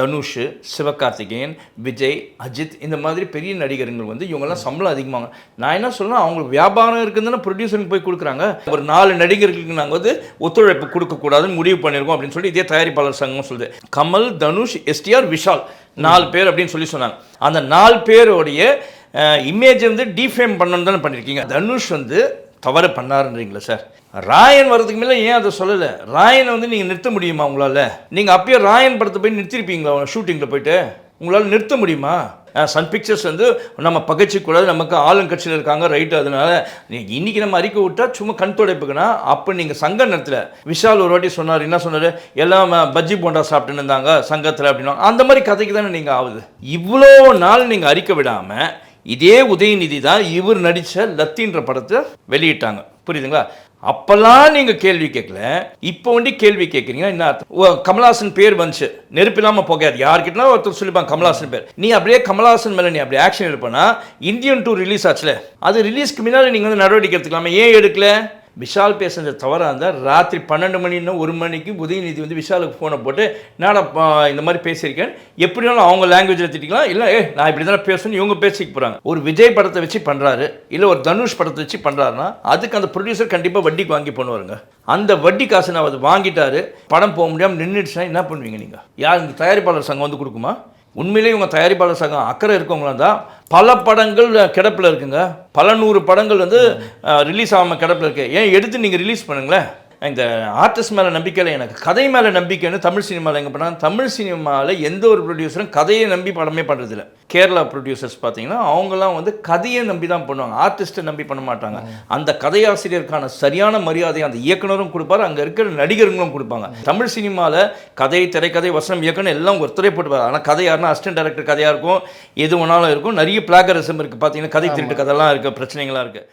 தனுஷ் சிவகார்த்திகேயன் விஜய் அஜித் இந்த மாதிரி பெரிய நடிகர்கள் வந்து இவங்கெல்லாம் சம்பளம் அதிகமாக நான் என்ன சொல்றேன் அவங்களுக்கு வியாபாரம் இருக்குதுன்னு ப்ரொடியூசருக்கு போய் கொடுக்குறாங்க. ஒரு நாலு நடிகர்களுக்கு நாங்கள் வந்து ஒத்துழைப்பு கொடுக்கக்கூடாதுன்னு முடிவு பண்ணியிருக்கோம் அப்படின்னு சொல்லி இதே தயாரிப்பாளர் சங்கம் சொல்லுது. கமல் தனுஷ் எஸ்டிஆர் விஷால் நாலு பேர் அப்படின்னு சொல்லி சொன்னாங்க. அந்த நாலு பேருடைய இமேஜ் வந்து டிஃபேம் பண்ணணும் தானே பண்ணியிருக்கீங்க. தனுஷ் வந்து தவறு பண்ணாருன்றீங்களா சார். ராயன் வர்றதுக்கு மேலே ஏன் அதை சொல்லலை? ராயனை வந்து நீங்கள் நிறுத்த முடியுமா உங்களால்? நீங்கள் அப்பயே ராயன் படத்தை போய் நிறுத்திருப்பீங்களா ஷூட்டிங்கில் போயிட்டு? உங்களால் நிறுத்த முடியுமா? சன் பிக்சர்ஸ் வந்து நம்ம பகைச்சிக்கூடாது நமக்கு ஆளுங்கட்சியில் இருக்காங்க ரைட்டு அதனால நீங்கள் இன்னைக்கு நம்ம அறிக்கை விட்டா சும்மா கண் துடைப்புக்குன்னா அப்போ நீங்கள் சங்க நேரத்தில் விஷால் ஒரு வாட்டி சொன்னார் என்ன சொன்னார்? எல்லாம் பஜ்ஜி போண்டா சாப்பிட்டுன்னு இருந்தாங்க சங்கத்தில் அப்படின்னா அந்த மாதிரி கதைக்கு தானே நீங்கள் ஆகுது இவ்வளோ நாள் நீங்கள் அறிக்கை விடாமல் இதே உதயநிதி தான் இவர் நடித்த லத்தின்ற படத்தை வெளியிட்டாங்க. புரியுதுங்களா? அப்பெல்லாம் நீங்க கேள்வி கேட்கல. இப்போ வந்து கேள்வி கேட்குறீங்க என்ன கமலாசன் ஓ, பேர் வந்துச்சு. நெருப்பு இல்லாமல் போகாது. யார்கிட்டனா ஒருத்தர் சொல்லிப்பாங்க கமலாசன் பேர். நீ அப்படியே கமலாசன் மேலே நீ அப்படியே ஆக்ஷன் எடுப்பனா இந்தியன் டூ ரிலீஸ் ஆச்சுல. அது ரிலீஸ்க்கு முன்னாடி நீங்க வந்து நடவடிக்கை எடுத்துக்கலாமா? ஏன் எடுக்கல? விஷால் பேசுனது தவறாக இருந்தால் ராத்திரி பன்னெண்டு மணின்னா ஒரு மணிக்கு உதயநிதி வந்து விஷாலுக்கு ஃபோனை போட்டு நான் இந்த மாதிரி பேசியிருக்கேன் எப்படினாலும் அவங்க லாங்குவேஜில் திட்டிக்கலாம். இல்லை ஏ நான் இப்படி தானே பேசணும் இவங்க பேசிக்க போகிறாங்க ஒரு விஜய் படத்தை வச்சு பண்ணுறாரு இல்லை ஒரு தனுஷ் படத்தை வச்சு பண்ணுறாருன்னா அதுக்கு அந்த ப்ரொடியூசர் கண்டிப்பாக வட்டிக்கு வாங்கி பண்ணுவாருங்க. அந்த வட்டி காசு நான் அது வாங்கிட்டாரு படம் போக முடியாமல் நின்றுடுச்சுன்னா என்ன பண்ணுவீங்க நீங்கள் யார் இந்த தயாரிப்பாளர் சங்கம் வந்து கொடுக்குமா? உண்மையிலேயே இவங்க தயாரிப்பாளர் சங்கம் அக்கறை இருக்கவங்களா தான் பல படங்கள் கிடப்பில் இருக்குங்க. பல நூறு படங்கள் வந்து ரிலீஸ் ஆகாமல் கிடப்பில் இருக்கு. ஏன் எடுத்து நீங்கள் ரிலீஸ் பண்ணுங்களேன்? இந்த ஆர்டிஸ்ட் மேலே நம்பிக்கையில் எனக்கு கதை மேலே நம்பிக்கைன்னு தமிழ் சினிமாவில் எங்கே பண்ணாங்க? தமிழ் சினிமாவில் எந்த ஒரு ப்ரொடியூசரும் கதையை நம்பி படமே பண்ணுறதில்ல கேரளா ப்ரொடியூசர்ஸ் பார்த்தீங்கன்னா அவங்கெல்லாம் வந்து கதையை நம்பி தான் பண்ணுவாங்க. ஆர்டிஸ்ட்டை நம்பி பண்ண மாட்டாங்க. அந்த கதையாசிரியருக்கான சரியான மரியாதை அந்த இயக்குனரும் கொடுப்பாரு. அங்கே இருக்கிற நடிகர்களும் கொடுப்பாங்க. தமிழ் சினிமாவில் கதை திரைக்கதை வசனம் இயக்குனர் எல்லாம் ஒருத்தரே போட்டுப்பாங்க ஆனால் கதை யாருன்னா அசிஸ்டன்ட் டைரக்டர் கதையாக இருக்கும் எது வேணாலும் இருக்கும். நிறைய பிளாகரிசம் இருக்குது பார்த்தீங்கன்னா கதை திருட்டு கதைலாம் இருக்குது பிரச்சனைகளாக இருக்குது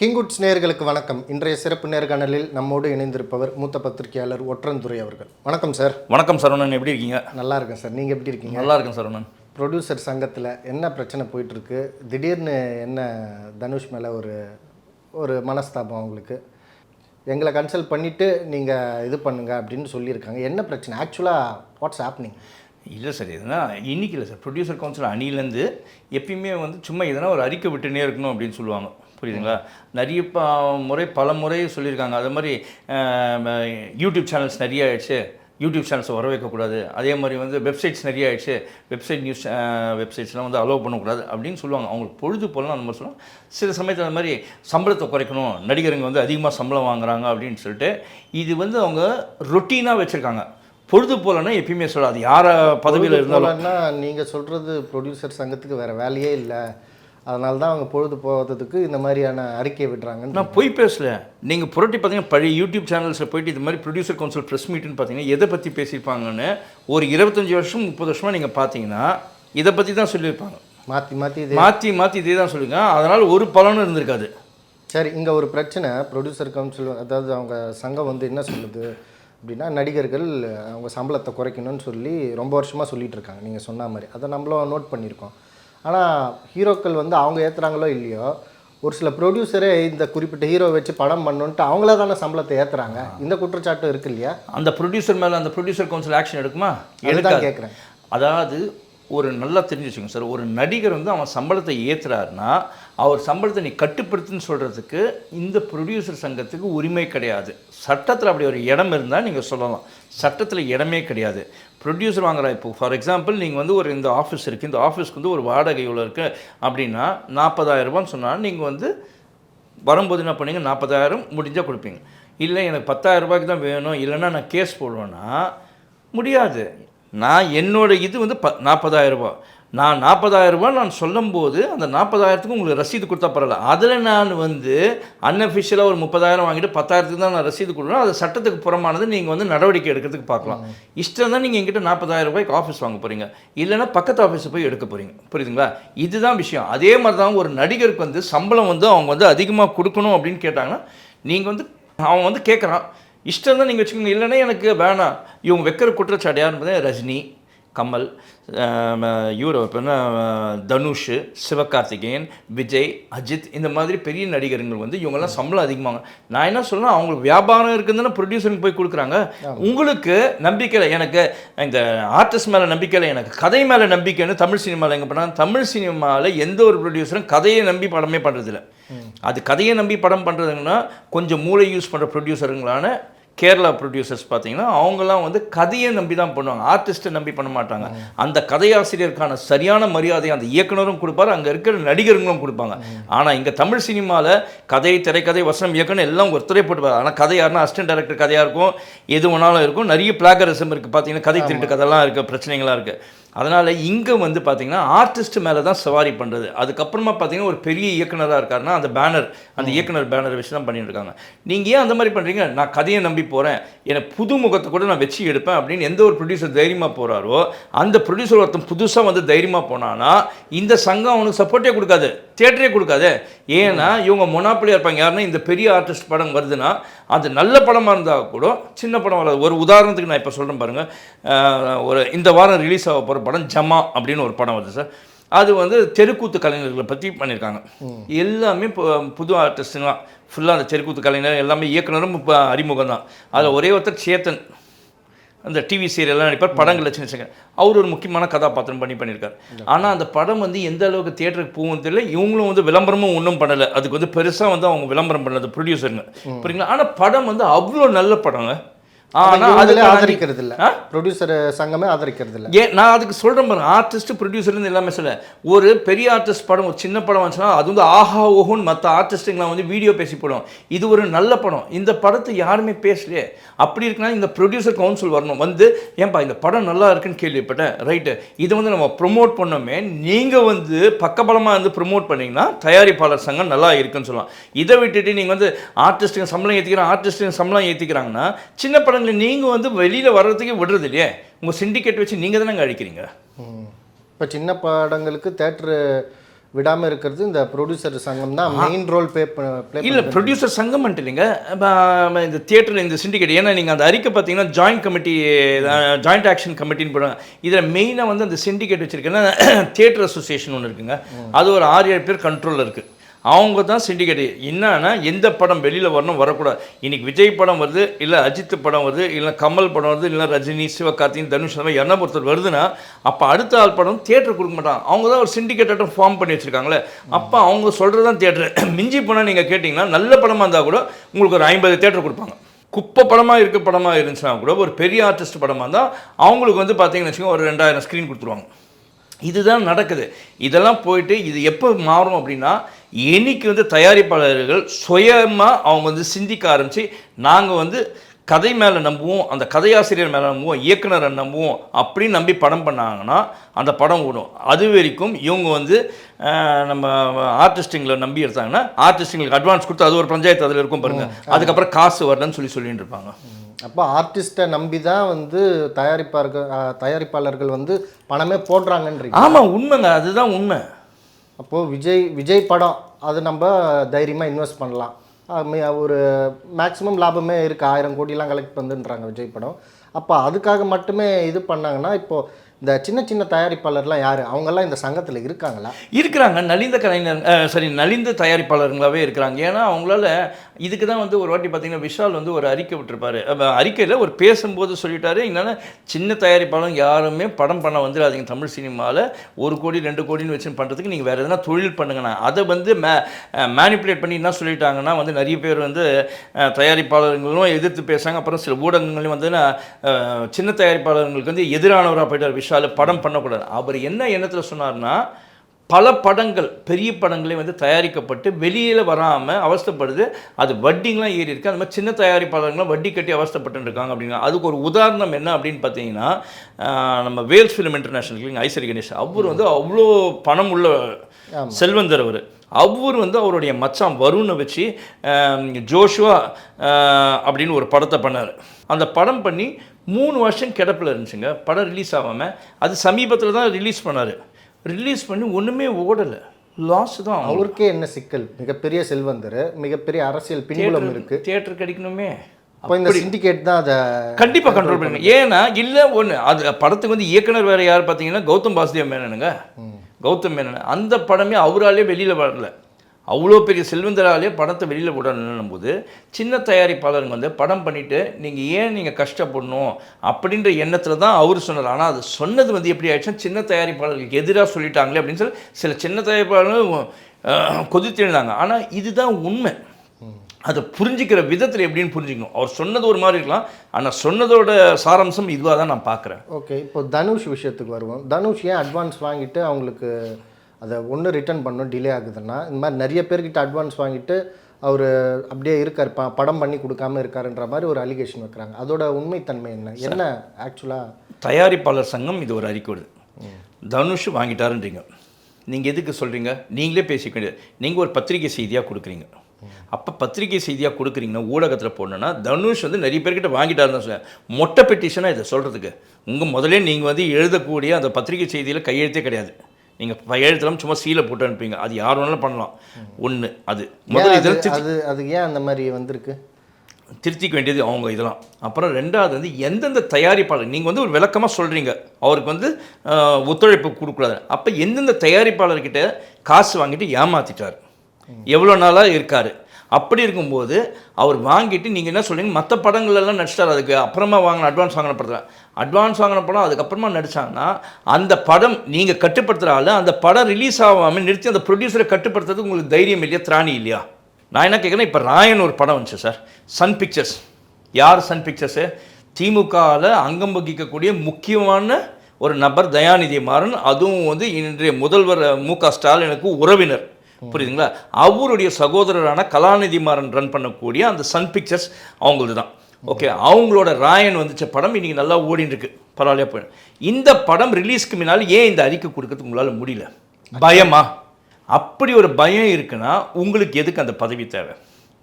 கிங்குட்ஸ் நேயர்களுக்கு வணக்கம். இன்றைய சிறப்பு நேர்காணலில் நம்மோடு இணைந்திருப்பவர் மூத்த பத்திரிகையாளர் ஒற்றந்துரை அவர்கள். வணக்கம் சார். வணக்கம் சரவணன். எப்படி இருக்கீங்க? நல்லா இருக்கேன் சார். நீங்கள் எப்படி இருக்கீங்க? நல்லா இருக்கேன் சரவணன். ப்ரொடியூசர் சங்கத்தில் என்ன பிரச்சனை போயிட்டுருக்கு? திடீர்னு என்ன தனுஷ் மேலே ஒரு ஒரு மனஸ்தாபம் அவங்களுக்கு எங்களை கன்சல்ட் பண்ணிவிட்டு நீங்கள் இது பண்ணுங்க அப்படின்னு சொல்லியிருக்காங்க. என்ன பிரச்சனை? ஆக்சுவலாக வாட்ஸ் ஹேப்னிங் இல்லை சார். இதுனா இன்னைக்கு இல்லை சார். ப்ரொடியூசர் கவுன்சில் அணிலேருந்து எப்பயுமே வந்து சும்மா எதனா ஒரு அறிக்கை விட்டுனே இருக்கணும் அப்படின்னு சொல்லுவாங்க. புரியுதுங்களா? நிறைய ப முறை பல முறை சொல்லியிருக்காங்க. அது மாதிரி யூடியூப் சேனல்ஸ் நிறைய ஆயிடுச்சு. யூடியூப் சேனல்ஸை வர வைக்கக்கூடாது. அதே மாதிரி வந்து வெப்சைட்ஸ் நிறைய ஆயிடுச்சு. வெப்சைட் நியூஸ் வெப்சைட்ஸ்லாம் வந்து அலோவ் பண்ணக்கூடாது அப்படின்னு சொல்லுவாங்க. அவங்களுக்கு பொழுது போலாம் அந்த மாதிரி சில சமயத்தில் அந்த மாதிரி சம்பளத்தை குறைக்கணும். நடிகருங்க வந்து அதிகமாக சம்பளம் வாங்குறாங்க அப்படின்னு சொல்லிட்டு இது வந்து அவங்க ரொட்டீனாக வச்சுருக்காங்க. பொழுது போலன்னா எப்பயுமே சொல்லாது யார பதவியில் இருந்தாலும். நீங்கள் சொல்கிறது ப்ரொடியூசர் சங்கத்துக்கு வேறு வேலையே இல்லை. அதனால தான் அவங்க பொழுது போகிறதுக்கு இந்த மாதிரியான அறிக்கையை விடுறாங்கன்னு நான் பொய் பேசல. நீங்கள் புரட்டி பார்த்தீங்கன்னா பழைய யூடியூப் சேனல்ஸில் போயிட்டு இது மாதிரி ப்ரொடியூசர் கவுன்சில் ப்ரெஸ் மீட்னு பார்த்தீங்கன்னா எதை பற்றி பேசியிருப்பாங்கன்னு ஒரு இருபத்தஞ்சி வருஷம் முப்பது வருஷமாக நீங்கள் பார்த்தீங்கன்னா இதை பற்றி தான் சொல்லியிருப்பாங்க. மாற்றி மாற்றி இது மாற்றி மாற்றி இதே தான் சொல்லுங்க. அதனால் ஒரு பலனும் இருந்திருக்காது. சரி இங்கே ஒரு பிரச்சனை. ப்ரொடியூசர் கவுன்சில் அதாவது அவங்க சங்கம் வந்து என்ன சொல்லுது அப்படின்னா நடிகர்கள் அவங்க சம்பளத்தை குறைக்கணும்னு சொல்லி ரொம்ப வருஷமாக சொல்லிட்டு இருக்காங்க. நீங்கள் சொன்ன மாதிரி. அதை நம்மளும் நோட் பண்ணியிருக்கோம். ஆனால் ஹீரோக்கள் வந்து அவங்க ஏற்றுறாங்களோ இல்லையோ ஒரு சில ப்ரொடியூசரே இந்த குறிப்பிட்ட ஹீரோ வச்சு படம் பண்ணணுன்ட்டு அவங்களே தானே சம்பளத்தை ஏற்றுறாங்க இந்த குற்றச்சாட்டு இருக்கு இல்லையா? அந்த ப்ரொடியூசர் மேலே அந்த ப்ரொடியூசர் கவுன்சில் ஆக்ஷன் எடுக்குமா? எடுக்காது. கேட்குறேன் அதாவது ஒரு நல்லா தெரிஞ்சு வச்சுக்கோங்க சார். ஒரு நடிகர் வந்து அவன் சம்பளத்தை ஏற்றுறாருன்னா அவர் சம்பளத்தை நீ கட்டுப்படுத்துன்னு சொல்கிறதுக்கு இந்த ப்ரொடியூசர் சங்கத்துக்கு உரிமை கிடையாது. சட்டத்தில் அப்படி ஒரு இடம் இருந்தால் நீங்கள் சொல்லலாம். சட்டத்தில் இடமே கிடையாது. ப்ரொடியூசர் வாங்குற இப்போ ஃபார் எக்ஸாம்பிள் நீங்கள் வந்து ஒரு இந்த ஆஃபீஸ் இருக்குது இந்த ஆஃபீஸ்க்கு வந்து ஒரு வாடகை இவ்வளோ இருக்குது அப்படின்னா நாற்பதாயிரரூபான்னு சொன்னால் நீங்கள் வந்து வரும்போது என்ன பண்ணீங்க நாற்பதாயிரம் முடிஞ்சால் கொடுப்பீங்க. இல்லை எனக்கு பத்தாயிரம் ரூபாய்க்கு தான் வேணும். இல்லைன்னா நான் கேஸ் போடுவேன்னா முடியாது. நான் என்னோட இது வந்து ப நாற்பதாயிரரூபா நான் நாற்பதாயிரம் ரூபாய் நான் சொல்லும்போது அந்த நாற்பதாயிரத்துக்கு உங்களுக்கு ரசீது கொடுத்தா பரவாயில்ல. அதில் நான் வந்து அன்அஃபிஷியலாக ஒரு முப்பதாயிரம் வாங்கிட்டு பத்தாயிரத்துக்கு தான் நான் ரசீது கொடுக்கணும். அது சட்டத்துக்கு புறமானது நீங்கள் வந்து நடவடிக்கை எடுக்கிறதுக்கு பார்க்கலாம். இஷ்டம் தான் நீங்கள் எங்கிட்ட நாற்பதாயிரம் ரூபாய்க்கு ஆஃபீஸ் வாங்க போகிறீங்க இல்லைன்னா பக்கத்து ஆஃபீஸை போய் எடுக்க போகிறீங்க புரியுதுங்களா? இதுதான் விஷயம். அதே மாதிரி தான் ஒரு நடிகருக்கு வந்து சம்பளம் வந்து அவங்க வந்து அதிகமாக கொடுக்கணும் அப்படின்னு கேட்டாங்கன்னா நீங்கள் வந்து அவன் வந்து கேட்குறான் இஷ்டம் தான் நீங்கள் வச்சுக்கோங்க. இல்லைன்னா எனக்கு வேணாம். இவங்க வைக்கிற குற்றச்சாட்டு யாருன்னு ரஜினி. கமல் இவர் என்ன தனுஷ் சிவகார்த்திகேயன் விஜய் அஜித் இந்த மாதிரி பெரிய நடிகர்கள் வந்து இவங்கெல்லாம் சம்பளம் அதிகமாங்க. நான் என்ன சொல்றேன் அவங்களுக்கு வியாபாரம் இருக்குதுன்னு ப்ரொடியூசருக்கு போய் கொடுக்குறாங்க. உங்களுக்கு நம்பிக்கை இல்லை எனக்கு இந்த ஆர்டிஸ்ட் மேலே நம்பிக்கை இல்லை எனக்கு கதை மேலே நம்பிக்கைன்னு தமிழ் சினிமாவில் எங்கே பண்ணாங்க? தமிழ் சினிமாவில் எந்த ஒரு ப்ரொடியூசரும் கதையை நம்பி படமே பண்ணுறதில்ல அது கதையை நம்பி படம் பண்ணுறதுங்கன்னா கொஞ்சம் மூளை யூஸ் பண்ணுற ப்ரொடியூசருங்களான கேரளா ப்ரொடியூசர்ஸ் பார்த்தீங்கன்னா அவங்கெல்லாம் வந்து கதையை நம்பி தான் பண்ணுவாங்க ஆர்டிஸ்ட்டை நம்பி பண்ண மாட்டாங்க. அந்த கதையாசிரியருக்கான சரியான மரியாதையை அந்த இயக்குனரும் கொடுப்பாரு. அங்கே இருக்கிற நடிகர்களும் கொடுப்பாங்க. ஆனால் இங்கே தமிழ் சினிமாவில் கதை திரைக்கதை வசனம் இயக்குனர் எல்லாம் ஒருத்தரே போட்டுப்பாங்க ஆனால் கதை யாருன்னா அசிஸ்டன்ட் டைரக்டர் கதையாக இருக்கும். எது வேணாலும் இருக்கும். நிறைய பிளாகரிசம் இருக்குது பார்த்தீங்கன்னா கதை திருட்டு கதைலாம் இருக்குது பிரச்சனைகளாக இருக்குது அதனால் இங்கே வந்து பார்த்தீங்கன்னா ஆர்டிஸ்ட் மேலே தான் சவாரி பண்ணுறது அதுக்கப்புறமா பார்த்தீங்கன்னா ஒரு பெரிய இயக்குனராக இருக்காருன்னா அந்த பேனர் அந்த இயக்குனர் பேனர் வச்சு தான் பண்ணிட்டு இருக்காங்க நீங்கள் ஏன் அந்த மாதிரி பண்ணுறீங்க நான் கதையை நம்பி போகிறேன் எனக்கு புது முகத்தை கூட நான் வச்சு எடுப்பேன் அப்படின்னு எந்த ஒரு ப்ரொடியூசர் தைரியமாக போகிறாரோ அந்த ப்ரொடியூசர் ஒருத்தன் புதுசாக வந்து தைரியமாக போனானா இந்த சங்கம் அவனுக்கு சப்போர்ட்டே கொடுக்காது. தியேட்டரே கொடுக்காது. ஏன்னா இவங்க மொனாப்பிளியாக இருப்பாங்க. யாருன்னா இந்த பெரிய ஆர்டிஸ்ட் படம் வருதுன்னா அது நல்ல படமாக இருந்தால் கூட சின்ன படம் வராது. ஒரு உதாரணத்துக்கு நான் இப்போ சொல்கிறேன் பாருங்கள் ஒரு இந்த வாரம் ரிலீஸ் ஆக போகிற படம் ஜமா அப்படின்னு ஒரு படம் வருது சார். அது வந்து தெருக்கூத்து கலைஞர்களை பற்றி பண்ணியிருக்காங்க. எல்லாமே புது ஆர்டிஸ்ட்டுங்க ஃபுல்லாக அந்த தெருக்கூத்து கலைஞர் எல்லாமே இயக்குனரும் இப்போ அறிமுகம் தான் அதில் ஒரே ஒருத்தர் சேத்தன். அந்த டிவி சீரியல்லாம் நடிப்பார். படங்களில் சின்ன சின்ன அவர் ஒரு முக்கியமான கதாபாத்திரம் பண்ணி பண்ணியிருக்காரு. ஆனால் அந்த படம் வந்து எந்த அளவுக்கு தியேட்டருக்கு போகும் தெரியல. இவங்களும் வந்து விளம்பரமும் ஒன்றும் பண்ணலை. அதுக்கு வந்து பெருசாக வந்து அவங்க விளம்பரம் பண்ணது ப்ரொடியூசருங்க புரியுங்களா? ஆனால் படம் வந்து அவ்வளோ நல்ல படங்க. ஆனால் அதுல ஆதரிக்கிறது இல்ல? ப்ரொடியூசர் சங்கமே ஆதரிக்கிறது இல்ல ஏன் நான் அதுக்கு சொல்கிறேன் பாருங்க. ஆர்டிஸ்ட் ப்ரொடியூசர்னு எல்லாமே சொல்ல. ஒரு பெரிய ஆர்டிஸ்ட் படம் ஒரு சின்ன படம் வந்துச்சுன்னா அது வந்து ஆஹா ஓஹோன்னு மற்ற ஆர்டிஸ்ட்டுங்களாம் வந்து வீடியோ பேசி போடும். இது ஒரு நல்ல படம். இந்த படத்தை யாருமே பேசலையே. அப்படி இருக்குன்னா இந்த ப்ரொடியூசர் கவுன்சில் வரணும். வந்து ஏன்பா இந்த படம் நல்லா இருக்குன்னு கேள்விப்பட்டேன். ரைட்டு இதை வந்து நம்ம ப்ரொமோட் பண்ணோமே. நீங்கள் வந்து பக்கபலமாக வந்து ப்ரொமோட் பண்ணீங்கன்னா தயாரிப்பாளர் சங்கம் நல்லா இருக்குன்னு சொல்லலாம். இதை விட்டுட்டு நீங்கள் வந்து ஆர்டிஸ்ட்டுங்க சம்பளம் ஏற்றிக்கிறோம் ஆர்டிஸ்ட்டுங்க சம்பளம் ஏற்றிக்கிறாங்கன்னா சின்ன படங்களை நீங்கள் வந்து வெளியில் வர்றதுக்கே விடுறது இல்லையே உங்கள் சிண்டிகேட் வச்சு நீங்கள் தானே அழிக்கிறீங்க? இப்போ சின்ன படங்களுக்கு தேட்டர் விடாம இருக்கிறது இந்த ப்ரொடியூசர் சங்கம் தான் மெயின் ரோல் ப்ளே இல்லை ப்ரொடியூசர் சங்கம் இல்லைங்க இந்த தியேட்டரில் இந்த சிண்டிகேட் ஏன்னா நீங்கள் அந்த அறிக்கை பார்த்தீங்கன்னா ஜாயிண்ட் கமிட்டி ஜாயிண்ட் ஆக்ஷன் கமிட்டின்னு போடுவாங்க. இதில் மெயினாக வந்து அந்த சிண்டிகேட் வச்சுருக்கேன்னா தியேட்டர் அசோசியேஷன் ஒன்று இருக்குங்க. அது ஒரு ஆறு ஏழு பேர் கண்ட்ரோலில் இருக்குது அவங்க தான் சிண்டிகேட் என்னன்னா எந்த படம் வெளியில் வரணும் வரக்கூடாது. இன்னைக்கு விஜய் படம் வருது இல்லை அஜித் படம் வருது இல்லை கமல் படம் வருது இல்லை ரஜினி சிவகார்த்திகேயன் தனுஷ் அந்த மாதிரி என்ன பொறுத்தர் வருதுன்னா அப்போ அடுத்த ஆள் படம் தேட்டர் கொடுக்க மாட்டாங்க அவங்க தான் ஒரு சிண்டிகேட்டும் ஃபார்ம் பண்ணி வச்சுருக்காங்களே. அப்போ அவங்க சொல்கிறது தான் தேட்டர் மிஞ்சி போனால் நீங்கள் கேட்டிங்கன்னா நல்ல படமாக இருந்தால் கூட உங்களுக்கு ஒரு ஐம்பது தேட்டர் கொடுப்பாங்க. குப்பை படமாக இருக்க படமாக இருந்துச்சுன்னா கூட ஒரு பெரிய ஆர்டிஸ்ட் படமாக இருந்தால் அவங்களுக்கு வந்து பார்த்தீங்கன்னு வச்சுக்கோங்க ஒரு ரெண்டாயிரம் ஸ்க்ரீன் கொடுத்துருவாங்க. இதுதான் நடக்குது. இதெல்லாம் போயிட்டு இது எப்போ மாறும் அப்படின்னா என்னைக்கு வந்து தயாரிப்பாளர்கள் சுயமாக அவங்க வந்து சிந்திக்க ஆரம்பித்து நாங்கள் வந்து கதை மேலே நம்புவோம் அந்த கதையாசிரியர் மேலே நம்புவோம் இயக்குனரை நம்புவோம் அப்படின்னு நம்பி படம் பண்ணாங்கன்னா அந்த படம் ஓடும். அது வரைக்கும் இவங்க வந்து நம்ம ஆர்டிஸ்ட்டுங்களை நம்பி எடுத்தாங்கன்னா ஆர்டிஸ்ட்டுங்களுக்கு அட்வான்ஸ் கொடுத்து அது ஒரு பஞ்சாயத்து அதில் இருக்கும் பாருங்கள் அதுக்கப்புறம் காசு வரலன்னு சொல்லி சொல்லிட்டு இருப்பாங்க. அப்போ ஆர்டிஸ்ட்டை நம்பி தான் வந்து தயாரிப்பார்கள் ஆ, தயாரிப்பாளர்கள் வந்து பணமே போடுறாங்கன்றீங்க. ஆமாம் உண்மைங்க. அதுதான் உண்மை. அப்போது விஜய் விஜய் படம் அது நம்ம தைரியமாக இன்வெஸ்ட் பண்ணலாம். ஒரு மேக்ஸிமம் லாபமே இருக்குது ஆயிரம் கோடிலாம் கலெக்ட் பண்ணுன்றாங்க விஜய் படம். அப்போ அதுக்காக மட்டுமே இது பண்ணாங்கன்னா இப்போது இந்த சின்ன சின்ன தயாரிப்பாளர்லாம் யார்? அவங்கெல்லாம் இந்த சங்கத்தில் இருக்காங்களா? இருக்கிறாங்க. நலிந்த கலைஞர் சரி நலிந்த தயாரிப்பாளர்களாகவே இருக்கிறாங்க. ஏன்னா அவங்களால இதுக்கு தான் வந்து ஒரு வாட்டி பார்த்தீங்கன்னா விஷால் வந்து ஒரு அறிக்கை விட்டுருப்பாரு. அறிக்கையில் ஒரு பேசும்போது சொல்லிட்டாரு. என்னால் சின்ன தயாரிப்பாளர் யாருமே படம் பண்ண வந்துடாதீங்க. தமிழ் சினிமாவில் ஒரு கோடி ரெண்டு கோடின்னு வச்சு பண்ணுறதுக்கு நீங்கள் வேறு எதனா தொழில் பண்ணுங்கண்ணா அதை வந்து மே மேனிப்புலேட் பண்ணி என்ன சொல்லிட்டாங்கன்னா வந்து நிறைய பேர் வந்து தயாரிப்பாளர்களும் எதிர்த்து பேசுகிறாங்க அப்புறம் சில ஊடகங்களையும் வந்து நான், சின்ன தயாரிப்பாளர்களுக்கு வந்து எதிரானவராக போயிட்டார் விஷால் படம் பண்ணக்கூடாது. அவர் என்ன எண்ணத்தில் சொன்னார்னா பல படங்கள் பெரிய படங்களே வந்து தயாரிக்கப்பட்டு வெளியில் வராமல் அவஸ்தைப்படுது. அது வட்டிங்கெலாம் ஏறி இருக்கு. அந்த மாதிரி சின்ன தயாரிப்பாளர்களும் வட்டி கட்டி அவஸ்தைப்பட்டு இருக்காங்க அப்படின்னா அதுக்கு ஒரு உதாரணம் என்ன அப்படின்னு பார்த்தீங்கன்னா நம்ம வேல்ஸ் ஃபிலிம் இன்டர்நேஷனல் ஐஸ்வரி கணேஷ். அவர் வந்து அவ்வளோ பணம் உள்ள செல்வந்தர் அவர். அவர் வந்து அவருடைய மச்சான் வருணை வச்சு ஜோஷுவா அப்படின்னு ஒரு படத்தை பண்ணார். அந்த படம் பண்ணி மூணு வருஷம் கிடப்பில் இருந்துச்சுங்க. படம் ரிலீஸ் ஆகாமல் அது சமீபத்தில் தான் ரிலீஸ் பண்ணார். ரிலீஸ் பண்ணி ஒன்றுமே ஓடலை. லாஸ் தான் அவர் அவருக்கே என்ன சிக்கல்? மிகப்பெரிய செல்வந்தர் மிகப்பெரிய அரசியல் பின்புலம் இருக்குது தியேட்டர் கிடைக்கணுமே அப்போ இந்த சிண்டிகேட் தான் அதை கண்டிப்பாக கண்ட்ரோல் பண்ணுங்க. ஏன்னா இல்லை ஒன்று அது படத்துக்கு வந்து இயக்குனர் வேறு யார் பார்த்தீங்கன்னா கௌதம் வாசுதேவ் மேனனுங்க. கௌதம் மேனன். அந்த படமே அவராலே வெளியில் வரல. அவ்வளோ பெரிய செல்வந்தராலே படத்தை வெளியில் போடணும் போது சின்ன தயாரிப்பாளருங்க வந்து படம் பண்ணிவிட்டு நீங்கள் ஏன் நீங்கள் கஷ்டப்படணும்? அப்படின்ற எண்ணத்தில் தான் அவர் சொன்னார். ஆனால் அது சொன்னது வந்து எப்படி ஆயிடுச்சுன்னா சின்ன தயாரிப்பாளர்களுக்கு எதிராக சொல்லிட்டாங்களே அப்படின்னு சொல்லி சில சின்ன தயாரிப்பாளர்கள் கொதித்திருந்தாங்க ஆனால் இதுதான் உண்மை. அதை புரிஞ்சிக்கிற விதத்தில் எப்படின்னு புரிஞ்சுக்கணும். அவர் சொன்னது ஒரு மாதிரி இருக்கலாம். ஆனால் சொன்னதோட சாராம்சம் இதுவாக தான் நான் பார்க்குறேன் ஓகே இப்போ தனுஷ் விஷயத்துக்கு வருவோம். தனுஷ் ஏன் அட்வான்ஸ் வாங்கிட்டு அவங்களுக்கு அதை ஒன்று ரிட்டர்ன் பண்ணணும் டிலே ஆகுதுன்னா இந்த மாதிரி நிறைய பேர்கிட்ட அட்வான்ஸ் வாங்கிட்டு அவர் அப்படியே இருக்கார் ப படம் பண்ணி கொடுக்காம இருக்காருன்ற மாதிரி ஒரு அலிகேஷன் வைக்கிறாங்க. அதோட உண்மைத்தன்மை என்ன? என்ன ஆக்சுவலாக தயாரிப்பாளர் சங்கம் இது ஒரு அறிக்கை. தனுஷ் வாங்கிட்டாருன்றீங்க. நீங்கள் எதுக்கு சொல்கிறீங்க நீங்களே பேசிக்க வேண்டியது. நீங்கள் ஒரு பத்திரிகை செய்தியாக கொடுக்குறீங்க. அப்போ பத்திரிகை செய்தியாக கொடுக்குறீங்கன்னா ஊடகத்தில் போடணுன்னா தனுஷ் வந்து நிறைய பேர்கிட்ட வாங்கிட்டாருன்னு சொல்ல மொட்டை பெட்டிஷனாக இதை சொல்கிறதுக்கு உங்கள் முதல்ல நீங்கள் வந்து எழுதக்கூடிய அந்த பத்திரிகை செய்தியில் கையெழுத்தே கிடையாது. நீங்கள் எழுத்தலாம் சும்மா சீலை போட்டு அனுப்புவீங்க. அது யார் வேணாலும் பண்ணலாம். ஒன்று அது முதல் இதில் அது அது ஏன் அந்த மாதிரி வந்திருக்கு? திருத்திக்க வேண்டியது அவங்க இதெல்லாம். அப்புறம் ரெண்டாவது வந்து எந்தெந்த தயாரிப்பாளர் நீங்கள் வந்து ஒரு விளக்கமாக சொல்கிறீங்க அவருக்கு வந்து ஒத்துழைப்பு கொடுக்கூடாது அப்போ எந்தெந்த தயாரிப்பாளர்கிட்ட காசு வாங்கிட்டு ஏமாத்திட்டார். எவ்வளோ நாளாக இருக்கார். அப்படி இருக்கும்போது அவர் வாங்கிட்டு நீங்கள் என்ன சொல்றீங்க? மற்ற படங்கள்லாம் நடிச்சிட்டார். அதுக்கு அப்புறமா வாங்கின அட்வான்ஸ் வாங்கின படத்தில். அட்வான்ஸ் வாங்கின படம் அதுக்கப்புறமா நடித்தாங்கன்னா அந்த படம் நீங்கள் கட்டுப்படுத்துகிற அந்த படம் ரிலீஸ் ஆகாமல் நிறுத்தி அந்த ப்ரொடியூசரை கட்டுப்படுத்துறதுக்கு உங்களுக்கு தைரியம் இல்லையா திராணி இல்லையா? நான் என்ன கேட்குறேன் இப்போ ராயன் ஒரு படம் வந்துச்சு சார். சன் பிக்சர்ஸ் யார் சன் பிக்சர்ஸு திமுகவில் அங்கம் வகிக்கக்கூடிய முக்கியமான ஒரு நபர் தயாநிதி மாறன். அதுவும் வந்து இன்றைய முதல்வர் மு க ஸ்டாலினுக்கு உறவினர். புரியுதுங்களா? அவருடைய சகோதரரான கலாநிதி மாறன் ரன் பண்ணக்கூடிய அந்த சன் பிக்சர்ஸ் அவங்களது தான் ஓகே அவங்களோட ராயன் வந்துச்ச படம் இன்னைக்கு நல்லா ஓடின்னு இருக்கு பரவாயில்லையா போய். இந்த படம் ரிலீஸ்க்கு முன்னால் ஏன் இந்த அறிக்கை கொடுக்கறதுக்கு உங்களால் முடியல? பயமா? அப்படி ஒரு பயம் இருக்குன்னா உங்களுக்கு எதுக்கு அந்த பதவி தேவை?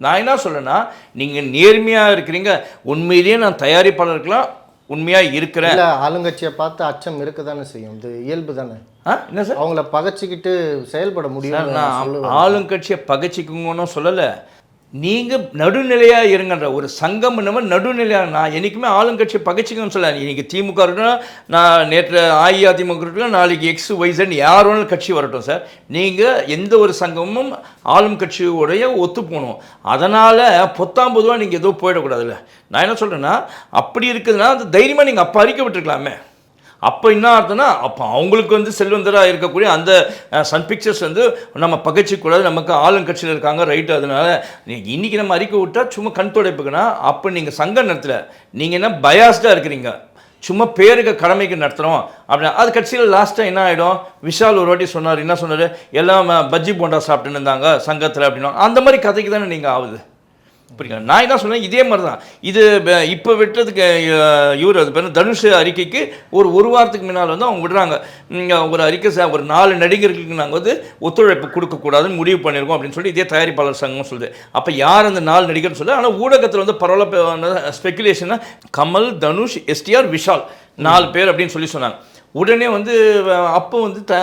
நான் என்ன சொல்றேன்னா நீங்கள் நேர்மையாக இருக்கிறீங்க. உண்மையிலேயே நான் தயாரிப்பாளருக்கெல்லாம் உண்மையாக இருக்கிறேன். இல்லை ஆளுங்கட்சியை பார்த்து அச்சம் இருக்க தானே செய்யும்? இது இயல்பு தானே? ஆ என்ன சார்? அவங்கள பகைச்சிக்கிட்டு செயல்பட முடியும் நான் ஆளுங்கட்சியை பகைச்சிக்குங்கன்னு சொல்லலை. நீங்கள் நடுநிலையாக இருங்கன்ற ஒரு சங்கம் நம்ம நடுநிலையாக நான் என்றைக்குமே ஆளுங்கட்சி பகைச்சிக்கணும்னு சொல்ல இன்றைக்கி திமுக இருக்கணும் நான் நேற்று அஇஅதிமுக இருக்கணும் நாளைக்கு எக்ஸ் ஒய்சன் யார் வேணாலும் கட்சி வரட்டும் சார். நீங்கள் எந்த ஒரு சங்கமும் ஆளும் கட்சியோடைய ஒத்து போகணும். அதனால் பொத்தாம் பொதுவாக நீங்கள் எதுவும் போயிடக்கூடாதுல்ல. நான் என்ன சொல்கிறேன்னா அப்படி இருக்குதுன்னா அந்த தைரியமாக நீங்கள் அப்போ அறிக்கை விட்டுருக்கலாமே. அப்போ என்ன ஆகுதுன்னா அப்போ அவங்களுக்கு வந்து செல்வந்தராக இருக்கக்கூடிய அந்த சன் பிக்சர்ஸ் வந்து நம்ம பகைச்சிக்கூடாது நமக்கு ஆளுங்கட்சியில் இருக்காங்க ரைட்டு அதனால நீங்கள் இன்றைக்கி நம்ம அறிக்கை விட்டா சும்மா கண் துடைப்புக்குன்னா அப்போ நீங்கள் சங்க நடத்தல நீங்கள் என்ன பயாஸ்டாக இருக்கிறீங்க? சும்மா பேருக்கு கடமைக்கு நடத்துகிறோம் அப்படின்னா அது கட்சியில் லாஸ்ட்டாக என்ன ஆகிடும் விஷால் ஒரு வாட்டி சொன்னார் என்ன சொன்னார்? எல்லாம் பஜ்ஜி போண்டா சாப்பிட்டுன்னு இருந்தாங்க சங்கத்தில் அப்படின்னா அந்த மாதிரி கதைக்கு தானே நீங்கள் ஆகுது. புரியுங்க நான் என்ன சொன்னேன் இதே மாதிரி தான் இது இப்போ விட்டதுக்கு இவர் அது பேர் தனுஷ் அறிக்கைக்கு ஒரு ஒரு வாரத்துக்கு முன்னால் வந்து அவங்க விடுறாங்க. ஒரு அறிக்கை ஒரு நாலு நடிகர்களுக்கு நாங்கள் வந்து ஒத்துழைப்பு கொடுக்கக்கூடாதுன்னு முடிவு பண்ணியிருக்கோம் அப்படின்னு சொல்லி இதே தயாரிப்பாளர் சங்கம் சொல்லுது. அப்போ யார் அந்த நாலு நடிகர்னு சொல்லு ஆனால் ஊடகத்தில் வந்து பரவாயில்ல ஸ்பெகுலேஷனாக கமல் தனுஷ் எஸ்டிஆர் விஷால் நாலு பேர் அப்படின்னு சொல்லி சொன்னாங்க. உடனே வந்து அப்போ வந்து த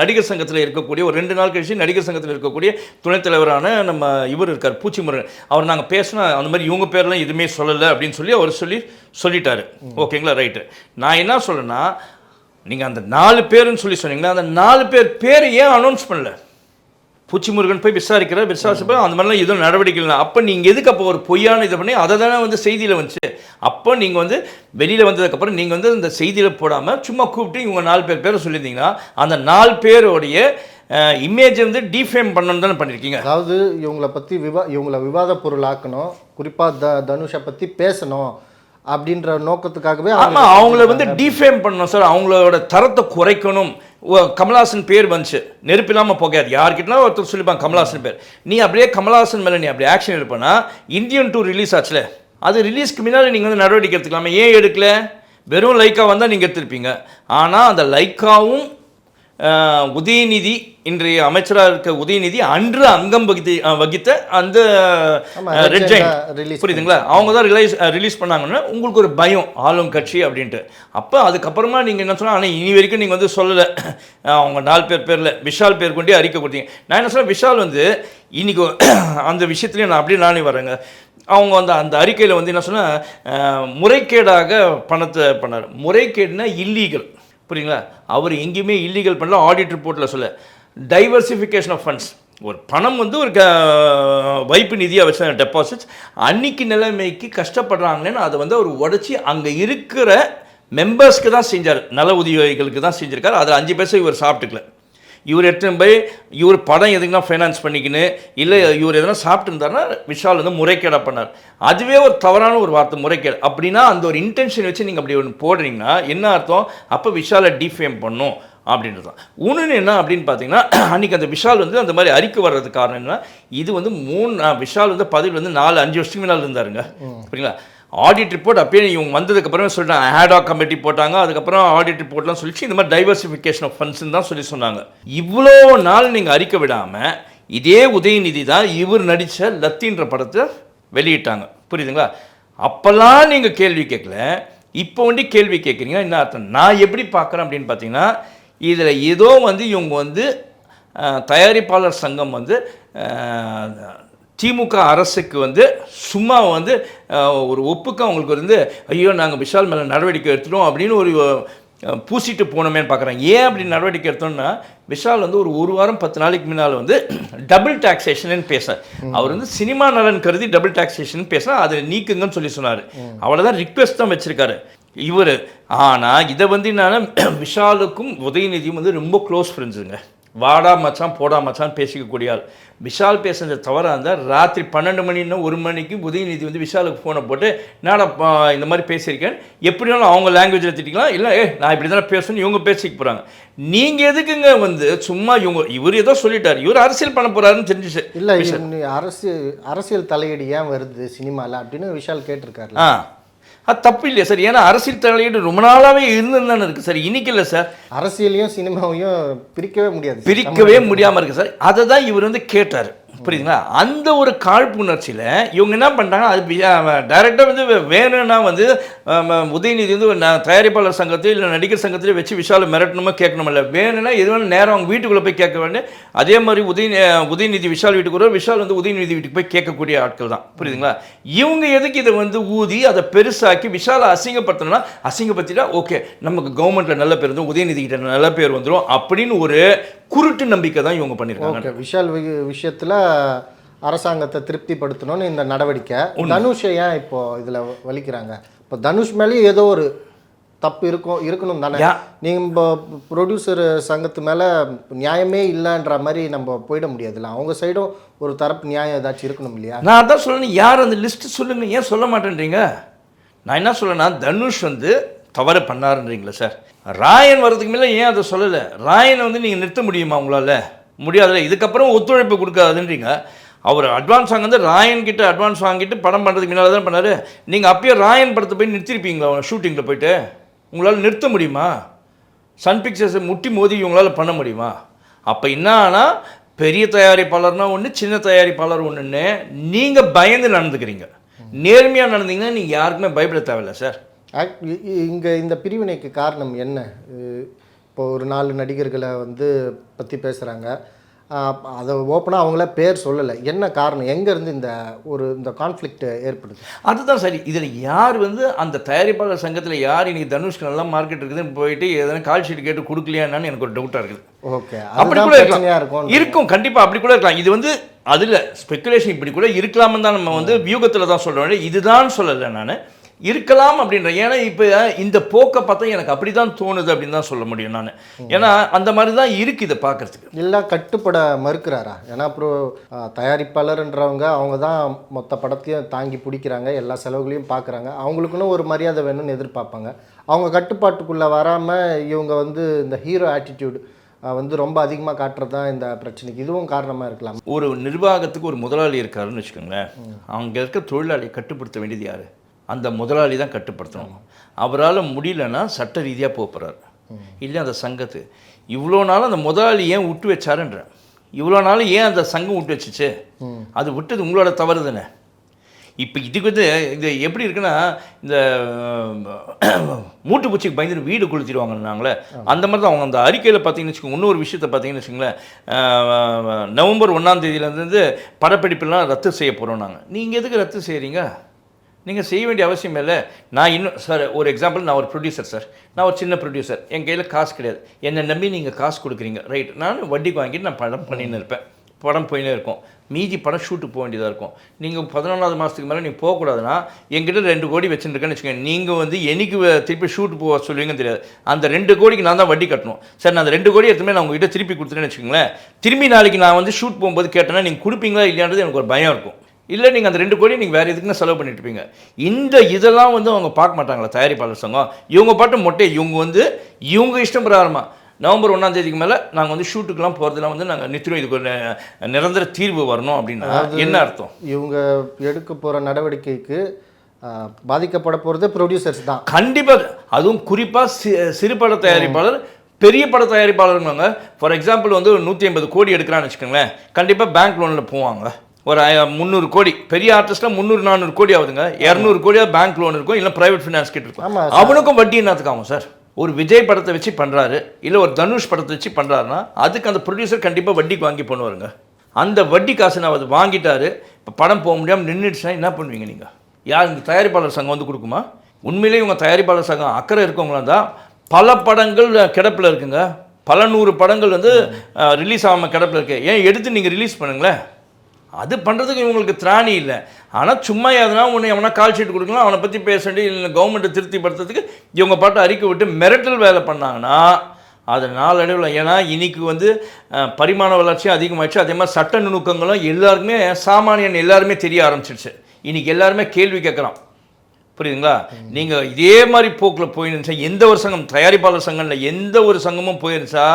நடிகர் சங்கத்தில் இருக்கக்கூடிய ஒரு ரெண்டு நாள் கழிச்சு நடிகர் சங்கத்தில் இருக்கக்கூடிய துணைத் தலைவரான நம்ம இவர் இருக்கார் பூச்சிமுருகன் அவர் நாங்கள் பேசினா அந்த மாதிரி இவங்க பேர்லாம் எதுவுமே சொல்லலை அப்படின்னு சொல்லி அவர் சொல்லி சொல்லிட்டாரு. ஓகேங்களா? ரைட்டு. நான் என்ன சொல்றேன்னா நீங்கள் அந்த நாலு பேருன்னு சொல்லி சொன்னீங்களா அந்த நாலு பேர் பேர் ஏன் அனௌன்ஸ் பண்ணல? பூச்சிமுருகன் போய் விசாரிக்கிறார் விசாரிச்சப்போ அந்த மாதிரிலாம் எதுவும் நடவடிக்கை இல்லை. அப்போ நீங்கள் எதுக்கு அப்போ ஒரு பொய்யான இதை பண்ணி அதை தானே வந்து செய்தியில் வந்துச்சு? அப்போ நீங்கள் வந்து வெளியில் வந்ததுக்கப்புறம் நீங்கள் வந்து இந்த செய்தியில் போடாமல் சும்மா கூப்பிட்டு இவங்க நாலு பேர் பேரை சொல்லியிருந்தீங்கன்னா அந்த நாலு பேருடைய இமேஜை வந்து டிஃபேம் பண்ணணும்னு தானே பண்ணியிருக்கீங்க? அதாவது இவங்கள பற்றி விவா இவங்கள விவாத பொருள் ஆக்கணும் குறிப்பாக த தனுஷை பற்றி பேசணும் அப்படின்ற நோக்கத்துக்காகவே ஆமா அவங்கள வந்து டிஃபேம் பண்ணணும் சார். அவங்களோட தரத்தை குறைக்கணும். கமலாசன் பேர் வந்துச்சு. நெருப்பு இல்லாமல் போகாது. யார்கிட்டனா ஒருத்தர் சொல்லிப்பாங்க கமலாசன் பேர். நீ அப்படியே கமலஹாசன் மேலே நீ அப்படி ஆக்ஷன் எடுப்பனா இந்தியன் டூ ரிலீஸ் ஆச்சுல. அது ரிலீஸ்க்கு முன்னாடி நீங்கள் வந்து நடவடிக்கை எடுத்துக்கலாமே. ஏன் எடுக்கல? வெறும் லைக்கா வந்தால் நீங்கள் எடுத்திருப்பீங்க. ஆனால் அந்த லைக்காவும் உதயநிதி இன்றைய அமைச்சராக இருக்க உதயநிதி அன்று அங்கம் வகித்து வகித்த அந்த ரெட் புரியுதுங்களா? அவங்க தான் ரிலைஸ் ரிலீஸ் பண்ணாங்கன்னா உங்களுக்கு ஒரு பயம் ஆளும் கட்சி அப்படின்ட்டு. அப்போ அதுக்கப்புறமா நீங்கள் என்ன சொன்னால் ஆனால் இனி வரைக்கும் நீங்கள் வந்து சொல்லலை. அவங்க நாலு பேர் பேரில் விஷால் பேர் கொண்டே அறிக்கை கொடுத்தீங்க. நான் என்ன சொல்றேன் விஷால் வந்து இன்னைக்கு அந்த விஷயத்துலையும் நான் அப்படியே நானே வரேங்க. அவங்க வந்து அந்த அறிக்கையில் வந்து என்ன சொன்னால் முறைகேடாக பணத்தை பண்ணார். முறைகேடுனா இல்லீகல் புரியுங்களா அவர் எங்கேயுமே இல்லீகல் பண்ணல ஆடிட் ரிப்போர்ட்டில் சொல்ல டைவர்சிஃபிகேஷன் ஆஃப் ஃபண்ட்ஸ் ஒரு பணம் வந்து ஒரு க வைப்பு நிதியாக வச்ச டெபாசிட்ஸ் அன்னைக்கு நிலைமைக்கு கஷ்டப்படுறாங்கன்னு அதை வந்து அவர் உடச்சி அங்கே இருக்கிற மெம்பர்ஸ்க்கு தான் செஞ்சார். நல உதவிகளுக்கு தான் செஞ்சிருக்காரு. அதில் அஞ்சு பைசா இவர் சாப்பிட்டுக்கல. இவர் எடுத்துன்னு போய் இவர் படம் எதுக்குன்னா ஃபைனான்ஸ் பண்ணிக்கின்னு இல்லை இவர் எதனா சாப்பிட்டு இருந்தாருன்னா விஷால் வந்து முறைகேடாக பண்ணார். அதுவே ஒரு தவறான ஒரு வார்த்தை முறைகேடு. அப்படின்னா அந்த ஒரு இன்டென்ஷன் வச்சு நீங்கள் அப்படி ஒன்று போடுறீங்கன்னா என்ன அர்த்தம்? அப்போ விஷாலை டிஃபேம் பண்ணும் அப்படின்றது தான். ஒன்று என்ன அப்படின்னு பார்த்தீங்கன்னா அன்றைக்கி அந்த விஷால் வந்து அந்த மாதிரி அறிக்கை வர்றதுக்கு காரணம் என்ன இது வந்து மூணு விஷால் வந்து பதவி வந்து நாலு அஞ்சு வருஷத்துக்கு முன்னால் இருந்தாருங்க. புரியுங்களா? ஆடிட் ரிப்போர்ட் அப்பயே இவங்க வந்ததுக்கு அப்புறமே சொல்லிட்டாங்க ஹேடாக் கமிட்டி போட்டாங்க அதுக்கப்புறம் ஆடிட் ரிப்போர்ட்லாம் சொல்லிச்சு. இந்த மாதிரி டைவர்சிஃபிகேஷன் ஆஃப் ஃபண்ட்ஸ்னு தான் சொல்லி சொன்னாங்க. இவ்வளோ நாள் நீங்கள் அறிக்கை விடாமல் இதே உதயநிதி தான் இவர் நடித்த லத்தின்ற படத்தை வெளியிட்டாங்க. புரியுதுங்களா? அப்போல்லாம் நீங்கள் கேள்வி கேட்கல இப்போ வந்து கேள்வி கேட்குறீங்க. என்ன அர்த்தம்? நான் எப்படி பார்க்குறேன் அப்படின்னு பார்த்தீங்கன்னா இதில் ஏதோ வந்து இவங்க வந்து தயாரிப்பாளர் சங்கம் வந்து திமுக அரசுக்கு வந்து சும்மா வந்து ஒரு ஒப்புக்கு அவங்களுக்கு வந்து ஐயோ நாங்கள் விஷால் மேலே நடவடிக்கை எடுத்துட்டோம் அப்படின்னு ஒரு பூசிட்டு போனோமேன்னு பார்க்குறேன் ஏன் அப்படி நடவடிக்கை எடுத்தோம்னா விஷால் வந்து ஒரு ஒரு வாரம் பத்து நாளைக்கு முன்னால் வந்து டபுள் டாக்ஸேஷன் பேச அவர் வந்து சினிமா நலன் கருதி டபுள் டாக்ஸேஷன் பேசினா அதை நீக்குங்கன்னு சொல்லி சொன்னார். அவ்வளோதான் ரிக்வெஸ்ட் தான் வச்சிருக்காரு. இவர் ஆனால் இதை வந்து என்னன்னா விஷாலுக்கும் உதயநிதியும் வந்து ரொம்ப க்ளோஸ் ஃப்ரெண்ட்ஸுங்க வாடா மச்சான் போடா மச்சான் பேசிக்கக்கூடிய ஆள். விஷால் பேசுனது தவறாக இருந்தால் ராத்திரி பன்னெண்டு மணின்னா ஒரு மணிக்கு உதயநிதி வந்து விஷாலுக்கு ஃபோனை போட்டு பா, இந்த மாதிரி பேசியிருக்கேன் எப்படினாலும் அவங்க லாங்குவேஜில் திட்டிக்கலாம். இல்லை ஏ நான் இப்படி தானே பேசணும் இவங்க பேசிக்க போகிறாங்க நீங்கள் எதுக்குங்க வந்து சும்மா இவங்க இவர் ஏதோ சொல்லிட்டார். இவர் அரசியல் பண்ண போகிறாருன்னு தெரிஞ்சிச்சு. இல்லை அரசியல் அரசியல் தலையீடு ஏன் வருது சினிமாவில் அப்படின்னு விஷால் கேட்டிருக்காரு ஆ. அது தப்பு இல்லையா சார்? ஏன்னா அரசியல் தலையீடு ரொம்ப நாளாகவே இருந்துன்னு இருக்குது சார். இன்னைக்கு இல்லை சார். அரசியலையும் சினிமாவையும் பிரிக்கவே முடியாது பிரிக்கவே முடியாமல் இருக்கு சார். அதை தான் இவர் வந்து கேட்டார். புரியுதுங்களா? அந்த ஒரு காழ்ப்புணர்ச்சியில் இவங்க என்ன பண்ணுறாங்க அது டைரெக்டாக வந்து வேணும்னா வந்து உதயநிதி வந்து நான் தயாரிப்பாளர் சங்கத்தையும் இல்லை நடிகர் சங்கத்திலையும் வச்சு விஷாலை மிரட்டணுமோ கேட்கணுமில்ல இல்லை? வேணும்னா எது வேணும் நேரம் அவங்க வீட்டுக்குள்ளே போய் கேட்க வேண்டிய அதே மாதிரி உதய உதயநிதி விஷால் வீட்டுக்கு விஷால் வந்து உதயநிதி வீட்டுக்கு போய் கேட்கக்கூடிய ஆட்கள் தான். புரியுதுங்களா? இவங்க எதுக்கு இதை வந்து ஊதி அதை பெருசாக்கி விஷாலை அசிங்கப்படுத்தணும்னா அசிங்கப்படுத்திட்டா ஓகே நமக்கு கவர்மெண்ட்டில் நல்ல பேர் வந்து உதயநிதி கிட்ட நல்ல பேர் வந்துடும் அப்படின்னு ஒரு குருட்டு நம்பிக்கை தான் இவங்க பண்ணியிருக்காங்க விஷால் வி- அரசாங்கத்தை திருப்திப்படுத்தணும்னு இந்த நடவடிக்கை. தனுஷை ஏன் இப்போ இதுல வலிக்கிறாங்க? இப்போ தனுஷ் மேலேயும் ஏதோ ஒரு தப்பு இருக்கும் இருக்கணும் தானே. யா. நீங்க இப்போ ப்ரொடியூசர் சங்கத்து மேல நியாயமே இல்லைன்ற மாதிரி நம்ம போயிட முடியாதுல்ல. அவங்க சைடும் ஒரு தரப்பு நியாயம் ஏதாச்சும் இருக்கணும் இல்லையா? நான் அதான் சொல்லணும் யார் அந்த லிஸ்ட் சொல்லுங்க ஏன் சொல்ல மாட்டேன்றீங்க? நான் என்ன சொல்லனா தனுஷ் வந்து தவறு பண்ணாருன்றீங்களா சார். ராயன் வர்றதுக்கு மேலே ஏன் அதை சொல்லலை? ராயனை வந்து நீங்கள் நிறுத்த முடியுமா உங்களால்? முடியாதுல்ல. இதுக்கப்புறம் ஒத்துழைப்பு கொடுக்காதுன்றீங்க. அவர் அட்வான்ஸ் வாங்க ராயன் கிட்ட அட்வான்ஸ் வாங்கிட்டு படம் பண்ணுறதுக்கு முன்னால் தான் பண்ணார். நீங்கள் அப்பயே ராயன் படத்தை போய் நிறுத்திருப்பீங்களா ஷூட்டிங்கில் போயிட்டு? உங்களால் நிறுத்த முடியுமா? சன் பிக்சர்ஸை முட்டி மோதி இவங்களால் பண்ண முடியுமா? அப்போ என்ன ஆனால் பெரிய தயாரிப்பாளர்னா ஒன்று சின்ன தயாரிப்பாளர் ஒன்றுன்னு நீங்கள் பயந்து நடந்துக்கிறீங்க. நேர்மையாக நடந்தீங்கன்னா நீங்கள் யாருக்குமே பயப்பட தேவையில்ல சார் இங்கே இந்த பிரிவினைக்கு காரணம் என்ன? இப்போ ஒரு நாலு நடிகர்களை வந்து பற்றி பேசுகிறாங்க அதை ஓப்பனாக அவங்கள பேர் சொல்லலை. என்ன காரணம்? எங்கேருந்து இந்த ஒரு இந்த கான்ஃப்ளிக்ட் ஏற்படுது? அதுதான் சரி. இதில் யார் வந்து அந்த தயாரிப்பாளர் சங்கத்தில் யார் இன்னைக்கு தனுஷ்க்கு நல்லா மார்க்கெட் இருக்குதுன்னு போயிட்டு எதனா கால் ஷீட் கேட்டு கொடுக்கலையான்னு எனக்கு ஒரு டவுட்டாக இருக்குது. ஓகே. அப்படி கூட இருக்கலாம். இருக்கும் இருக்கும். கண்டிப்பா அப்படி கூட இருக்கலாம். இது வந்து அதுல ஸ்பெகுலேஷன் இப்படி கூட இருக்கலாம்னு தான் நம்ம வந்து வியூகத்துல தான் சொல்றோம் இதுதான் சொல்லலை நான். இருக்கலாம் அப்படின்ற ஏன்னா இப்போ இந்த போக்கை பார்த்தா எனக்கு அப்படி தான் தோணுது அப்படின்னு தான் சொல்ல முடியும் நான். ஏன்னா அந்த மாதிரி தான் இருக்கு இதை பார்க்கறதுக்கு. இல்லை கட்டுப்பட மறுக்கிறாரா? ஏன்னா அப்புறம் தயாரிப்பாளர்ன்றவங்க அவங்க தான் மொத்த படத்தையும் தாங்கி பிடிக்கிறாங்க எல்லா செலவுகளையும் பார்க்குறாங்க. அவங்களுக்குன்னு ஒரு மரியாதை வேணும்னு எதிர்பார்ப்பாங்க. அவங்க கட்டுப்பாட்டுக்குள்ளே வராமல் இவங்க வந்து இந்த ஹீரோ ஆட்டிடியூட் வந்து ரொம்ப அதிகமாக காட்டுறது தான் இந்த பிரச்சனைக்கு. இதுவும் காரணமாக இருக்கலாம். ஒரு நிர்வாகத்துக்கு ஒரு முதலாளி இருக்காருன்னு வச்சுக்கோங்களேன். அவங்க இருக்க தொழிலாளியை கட்டுப்படுத்த வேண்டியது யாரு? அந்த முதலாளி தான் கட்டுப்படுத்தணும். அவரால் முடியலன்னா சட்ட ரீதியாக போகிறார் இல்லை அந்த சங்கத்து. இவ்வளோ நாள் அந்த முதலாளி ஏன் விட்டு வச்சாருன்ற. இவ்வளோ நாள் ஏன் அந்த சங்கம் விட்டு வச்சுச்சு? அது விட்டது உங்களோட தவறு தானே இப்போ இதுக்கு வந்து இது எப்படி இருக்குன்னா இந்த மூட்டு பூச்சிக்கு பயந்துட்டு வீடு கொளுத்திடுவாங்க நாங்களே அந்த மாதிரி தான் அவங்க அந்த அறிக்கையில் பார்த்தீங்கன்னு வச்சுக்கோங்க இன்னொரு விஷயத்தை பார்த்தீங்கன்னு வச்சுங்களேன் நவம்பர் ஒன்றாம் தேதியிலேருந்து படப்பிடிப்பெல்லாம் ரத்து செய்ய போகிறோம் நாங்கள் நீங்கள் எதுக்கு ரத்து செய்கிறீங்க நீங்கள் செய்ய வேண்டிய அவசியம் இல்லை. நான் இன்னும் சார் ஒரு எக்ஸாம்பிள் நான் ஒரு ப்ரொடியூசர் சார் நான் ஒரு சின்ன ப்ரொடியூசர் என் கையில் காசு கிடையாது. என்னை நம்பி நீங்கள் காசு கொடுக்குறீங்க. ரைட் நான் வட்டிக்கு வாங்கிட்டு நான் படம் பண்ணின்னு இருப்பேன். படம் போயினே இருக்கும். மீதி படம் ஷூட்டுக்கு போக வேண்டியதாக இருக்கும். நீங்கள் பதினொன்றாவது மாதத்துக்கு மேலே நீங்கள் போகக்கூடாதுன்னா என்கிட்ட ரெண்டு கோடி வச்சுருக்கேன்னு வச்சுக்கோங்க. நீங்கள் வந்து என்னைக்கு திருப்பி ஷூட் போக சொல்லுவீங்கன்னு தெரியாது. அந்த ரெண்டு கோடிக்கு நான் தான் வட்டி கட்டணும். சார் நான் அந்த ரெண்டு கோடி எடுத்துமே நான் உங்ககிட்ட திருப்பி கொடுத்துட்டேன்னு வச்சுக்கோங்களேன். திரும்பி நாளைக்கு நான் வந்து ஷூட் போகும்போது கேட்டேன்னா நீங்கள் கொடுப்பீங்களா இல்லையான்றது எனக்கு ஒரு பயம் இருக்கும். இல்லை நீங்கள் அந்த ரெண்டு கோடி நீங்கள் வேறு எதுக்குன்னு செலவு பண்ணிட்டு இருப்பீங்க. இந்த இதெல்லாம் வந்து அவங்க பார்க்க மாட்டாங்களா தயாரிப்பாளர் சங்கம்? இவங்க பாட்டு மொட்டை இவங்க வந்து இவங்க இஷ்டம் பிரகாரமாக நவம்பர் ஒன்றாம் தேதிக்கு மேலே நாங்கள் வந்து ஷூட்டுக்கெல்லாம் போகிறதுலாம் வந்து நாங்கள் நித்திரம் இதுக்கு ஒரு நிரந்தர தீர்வு வரணும் அப்படின்னா என்ன அர்த்தம்? இவங்க எடுக்க போகிற நடவடிக்கைக்கு பாதிக்கப்பட போகிறது ப்ரொடியூசர்ஸ் தான். கண்டிப்பாக அதுவும் குறிப்பாக சி சிறு பட தயாரிப்பாளர் பெரிய பட தயாரிப்பாளருங்க ஃபார் எக்ஸாம்பிள் வந்து ஒரு நூற்றி ஐம்பது கோடி எடுக்கிறான்னு வச்சுக்கோங்களேன். கண்டிப்பாக பேங்க் லோனில் போவாங்க. ஒரு முந்நூறு கோடி. பெரிய ஆர்டிஸ்ட்டில் முந்நூறு நானூறு கோடி ஆகுதுங்க. இரநூறு கோடியாக பேங்க் லோன் இருக்கும் இல்லை ப்ரைவேட் ஃபினான்ஸ் கிட்ட இருக்கும். அவனுக்கும் வட்டி என்னத்துக்கு ஆகும் சார் ஒரு விஜய் படத்தை வச்சு பண்ணுறாரு இல்லை ஒரு தனுஷ் படத்தை வச்சு பண்ணுறாருன்னா அதுக்கு அந்த ப்ரொடியூசர் கண்டிப்பாக வட்டிக்கு வாங்கி பண்ணுவாருங்க. அந்த வட்டி காசு நான் அது வாங்கிட்டாரு இப்போ படம் போக முடியாமல் நின்றுடுச்சுன்னா என்ன பண்ணுவீங்க நீங்கள் யார் இந்த தயாரிப்பாளர் சங்கம் வந்து கொடுக்குமா? உண்மையிலேயே இவங்க தயாரிப்பாளர் சங்கம் அக்கறை இருக்கவங்களா தான் பல படங்கள் கிடப்பில் இருக்குங்க. பல நூறு படங்கள் வந்து ரிலீஸ் ஆகாமல் கிடப்பில் இருக்கு. ஏன் எடுத்து நீங்கள் ரிலீஸ் பண்ணுங்களேன்? அது பண்ணுறதுக்கு இவங்களுக்கு திராணி இல்லை. ஆனால் சும்மா எதனா ஒன்று எவனா கால் ஷீட் கொடுக்கலாம் அவனை பற்றி பேச வேண்டிய இல்லை கவர்மெண்ட்டை திருப்திப்படுத்துறதுக்கு இவங்க பாட்டு அறிக்கை விட்டு மிரட்டல் வேலை பண்ணாங்கன்னா அது நாளடைவில் ஏன்னா இன்னைக்கு வந்து பரிமாண வளர்ச்சியும் அதிகமாகிடுச்சு அதே மாதிரி சட்ட நுணுக்கங்களும் எல்லாருக்குமே சாமானியன் எல்லாருமே தெரிய ஆரம்பிச்சிடுச்சு இன்னைக்கு எல்லாருமே கேள்வி கேட்குறான் புரியுதுங்களா? நீங்கள் இதே மாதிரி போக்கில் போயிருந்துச்சா எந்த ஒரு சங்கம் தயாரிப்பாளர் சங்கம்ல எந்த ஒரு சங்கமும் போயிருந்துச்சா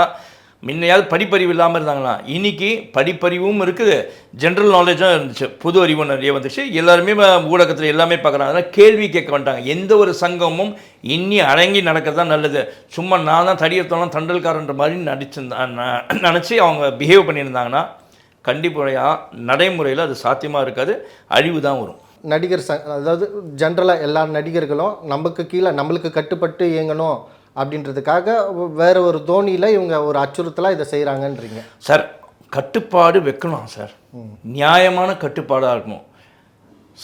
முன்னையாவது படிப்பறிவு இல்லாமல் இருந்தாங்களா? இன்னைக்கு படிப்பறிவும் இருக்குது ஜென்ரல் நாலேஜும் இருந்துச்சு. புது அறிவு நிறைய வந்துச்சு. எல்லாருமே ஊடகத்தில் எல்லாமே பார்க்குறாங்க. அதனால் கேள்வி கேட்க மாட்டாங்க. எந்த ஒரு சங்கமும் இன்னி அடங்கி நடக்கிறது தான் நல்லது. சும்மா நான் தான் தடியத்தோலாம் தண்டல்காரன்ற மாதிரி நடிச்சிருந்தா நினச்சி அவங்க பிஹேவ் பண்ணியிருந்தாங்கன்னா கண்டிப்பாக நடைமுறையில் அது சாத்தியமாக இருக்காது. அழிவு தான் வரும். நடிகர் சங் அதாவது ஜென்ரலாக எல்லா நடிகர்களும் நமக்கு கீழே நம்மளுக்கு கட்டுப்பட்டு இயங்கணும் அப்படின்றதுக்காக வேற ஒரு தோனியில் இவங்க ஒரு அச்சுறுத்தலாக இதை செய்கிறாங்கன்றீங்க சார் கட்டுப்பாடு வைக்கணும் சார். நியாயமான கட்டுப்பாடாக இருக்கணும்.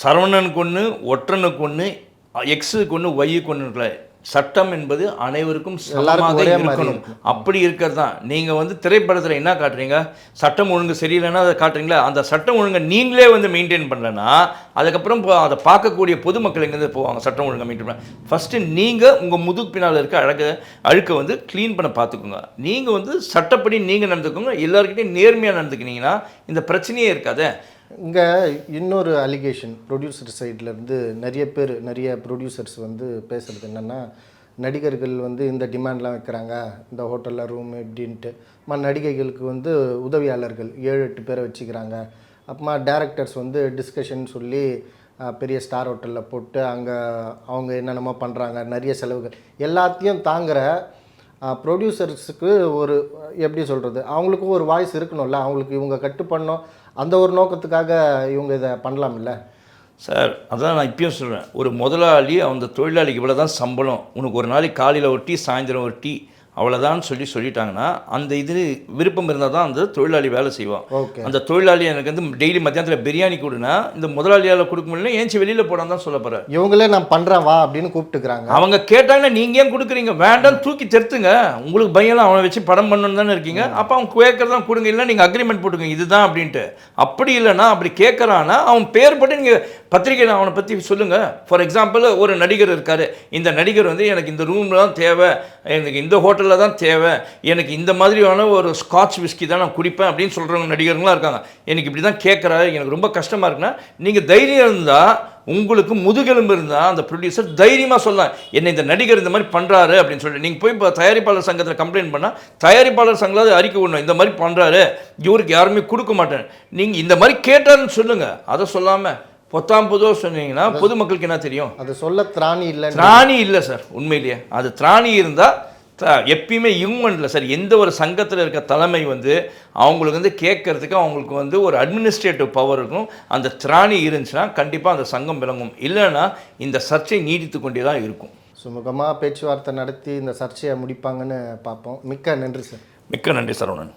சரவணனுக்கு ஒன்று ஒற்றனுக்கு ஒன்று எக்ஸுக்கு ஒன்று ஒய்யுக்கு ஒன்று சட்டம் என்பது அனைவருக்கும் சமமாக இருக்கணும். அப்படி இருக்கிறது தான் நீங்கள் வந்து திரைப்படத்தில் என்ன காட்டுறீங்க? சட்டம் ஒழுங்கு சரியில்லைன்னா அதை காட்டுறீங்களா? அந்த சட்டம் ஒழுங்கை நீங்களே வந்து மெயின்டைன் பண்ணலன்னா அதுக்கப்புறம் அதை பார்க்கக்கூடிய பொதுமக்கள் எங்கேருந்து போவாங்க? சட்டம் ஒழுங்கை மெயின்டைன் பண்ண. ஃபஸ்ட்டு நீங்கள் உங்கள் முதுகு பின்னால் இருக்க அழக அழுக்கை வந்து க்ளீன் பண்ண பார்த்துக்கோங்க. நீங்கள் வந்து சட்டப்படி நீங்கள் நடந்துக்கோங்க. எல்லாருக்கிட்டையும் நேர்மையாக நடந்துக்கினீங்கன்னா இந்த பிரச்சனையே இருக்காதே. இங்கே இன்னொரு அலிகேஷன் ப்ரொடியூசர் சைட்லேருந்து நிறைய பேர் நிறைய ப்ரொடியூசர்ஸ் வந்து பேசுகிறது என்னென்னா நடிகர்கள் வந்து இந்த டிமாண்ட்லாம் வைக்கிறாங்க இந்த ஹோட்டலில் ரூம் இப்படின்ட்டு. அம்மா நடிகைகளுக்கு வந்து உதவியாளர்கள் ஏழு எட்டு பேரை வச்சுக்கிறாங்க. அப்புறமா டேரக்டர்ஸ் வந்து டிஸ்கஷன் சொல்லி பெரிய ஸ்டார் ஹோட்டலில் போட்டு அங்கே அவங்க என்னென்னமோ பண்ணுறாங்க நிறைய செலவுகள். எல்லாத்தையும் தாங்குகிற ப்ரொடியூசர்ஸுக்கு ஒரு எப்படி சொல்கிறது அவங்களுக்கும் ஒரு வாய்ஸ் இருக்கணும்ல அவங்களுக்கு இவங்க கட்டு பண்ணோம் அந்த ஒரு நோக்கத்துக்காக இவங்க இதை பண்ணலாம்ல? சார் அதான் நான் இப்பயும் சொல்கிறேன் ஒரு முதலாளி அந்த தொழிலாளிக்கு இவ்வளோ தான் சம்பளம். உனக்கு ஒரு நாளைக்கு காலையில் ஒரு டீ சாயந்தரம் ஒரு டீ அவ்வளோதான் சொல்லி சொல்லிட்டாங்கன்னா அந்த இது விருப்பம் இருந்தால் தான் அந்த தொழிலாளி வேலை செய்வான். ஓகே. அந்த தொழிலாளி எனக்கு வந்து டெய்லி மத்தியானத்தில் பிரியாணி கொடுனா இந்த முதலாளியால் கொடுக்க முடியல ஏன்ச்சி வெளியில் போடான்னு தான் சொல்ல போகிறேன் இவங்களே நான் பண்ணுறேன் வா அப்படின்னு கூப்பிட்டுக்கிறாங்க. அவங்க கேட்டாங்கன்னா நீங்கள் ஏன் கொடுக்குறீங்க? வேண்டாம் தூக்கி தெருத்துங்க உங்களுக்கு பயம்லாம் அவனை வச்சு படம் பண்ணணும் தானே இருக்கீங்க. அப்போ அவன் கேட்கறதான் கொடுங்க இல்லை நீங்கள் அக்ரிமெண்ட் போட்டுங்க இதுதான் அப்படின்ட்டு. அப்படி இல்லைன்னா அப்படி கேட்குறான்னா அவன் பேர் போட்டு நீங்கள் பத்திரிகையில் அவனை பற்றி சொல்லுங்கள் ஃபார் எக்ஸாம்பிள் ஒரு நடிகர் இருக்கார். இந்த நடிகர் வந்து எனக்கு இந்த ரூமில் தான் தேவை. எனக்கு இந்த ஹோட்டலில் தான் தேவை. எனக்கு இந்த மாதிரியான ஒரு ஸ்காட்ச் விஸ்கி தான் நான் குடிப்பேன் அப்படின்னு சொல்கிறவங்க நடிகர்களாக இருக்காங்க. எனக்கு இப்படி தான் கேட்குறாரு எனக்கு ரொம்ப கஷ்டமாக இருக்குன்னா நீங்கள் தைரியம் இருந்தால் உங்களுக்கு முதுகெலும்பு இருந்தால் அந்த ப்ரொடியூசர் தைரியமாக சொல்லலாம் என்னை இந்த நடிகர் இந்த மாதிரி பண்ணுறாரு அப்படின்னு சொல்லிட்டு. நீங்கள் போய் இப்போ தயாரிப்பாளர் சங்கத்தில் கம்ப்ளைண்ட் பண்ணால் தயாரிப்பாளர் சங்கத்தில் அறிக்கை விடணும். இந்த மாதிரி பண்ணுறாரு இவருக்கு யாருமே கொடுக்க மாட்டேன் நீங்கள் இந்த மாதிரி கேட்டாருன்னு சொல்லுங்கள் அதை சொல்லாமல் பொத்தாம் பொதுவாக சொன்னீங்கன்னா பொதுமக்களுக்கு என்ன தெரியும்? அது சொல்ல திராணி இல்லைன்னு. திராணி இல்லை சார் உண்மையிலேயே. அது திராணி இருந்தால் எப்பயுமே இவங்க சார் எந்த ஒரு சங்கத்தில் இருக்க தலைமை வந்து அவங்களுக்கு வந்து கேட்கறதுக்கு அவங்களுக்கு வந்து ஒரு அட்மினிஸ்ட்ரேட்டிவ் பவர் இருக்கும். அந்த திராணி இருந்துச்சுன்னா கண்டிப்பாக அந்த சங்கம் விளங்கும். இல்லைன்னா இந்த சர்ச்சை நீடித்து கொண்டே தான் இருக்கும். சுமூகமாக பேச்சுவார்த்தை நடத்தி இந்த சர்ச்சையை முடிப்பாங்கன்னு பார்ப்போம். மிக்க நன்றி சார். மிக்க நன்றி சரவணன்